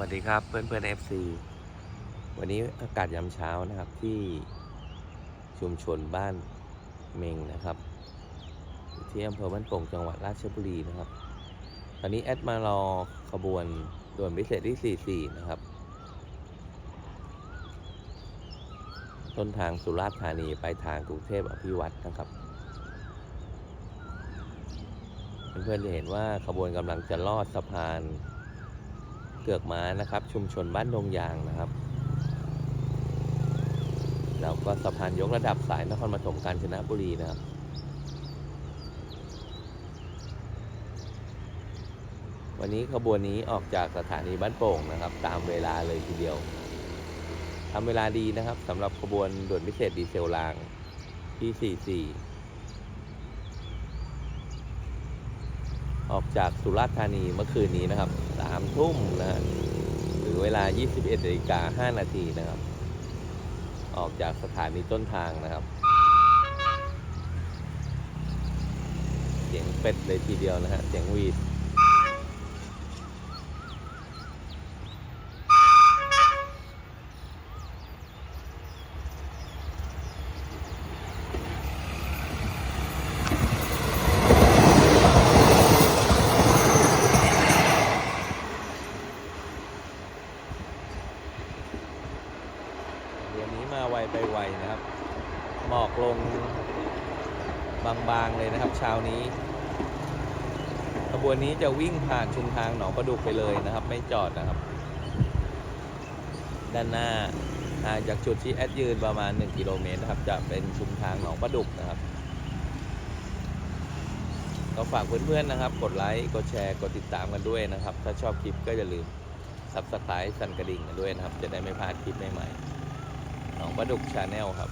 วัสดีครับเพื่อนเพื่อน FC วันนี้อากาศยามเช้านะครับที่ชุมชนบ้านเมงนะครับ ที่อำเภอบ้านโป่งจังหวัดราชบุรีนะครับ ตอนนี้แอดมารอขบวนด่วนพิเศษที่ 44 นะครับ ต้นทางสุราษฎร์ธานีไปทางกรุงเทพอภิวัตรนะครับ เพื่อนๆจะเห็นว่าขบวนกำลังจะลอดสะพาน เกือกม้านะครับ ชุมชนบ้านดงยางนะครับ แล้วก็สะพานยกระดับสายนครปฐมกาญจนบุรีนะครับวันนี้ขบวนนี้ออกจากสถานีบ้านโป่งนะครับ ตามเวลาเลยทีเดียวทำเวลาดีนะครับสำหรับขบวนด่วนพิเศษดีเซลรางที่ 44 ออกจากสุราษฎร์ธานีเมื่อคืนนี้นะครับสามทุ่มนะฮะหรือเวลา 21นาฬิกา5นาทีนะครับ ออกจากสถานีต้นทางนะครับ เสียงเป็ดเลยทีเดียวนะฮะ เสียงวีด เดี๋ย วนี้มาไวไปไวนะครับ หมอกลงบางๆเลยนะครับ เช้านี้ ขบวนนี้จะวิ่งผ่านชุมทางหนองประดุกไปเลยนะครับ ไม่จอดนะครับ ด้านหน้าห่างจากจุดที่แอดยืนประมาณ 1 กิโลเมตรนะครับ จะเป็นชุมทางหนองประดุกนะครับ ก็ฝากเพื่อนๆนะครับ กดไลค์ กดแชร์ กดติดตามกันด้วยนะครับ ถ้าชอบคลิปก็อย่าลืมซับสไครต์สั่นกระดิ่งกันด้วยนะครับ จะได้ไม่พลาดคลิปใหม่ๆ นองประดุกชาแนลครับ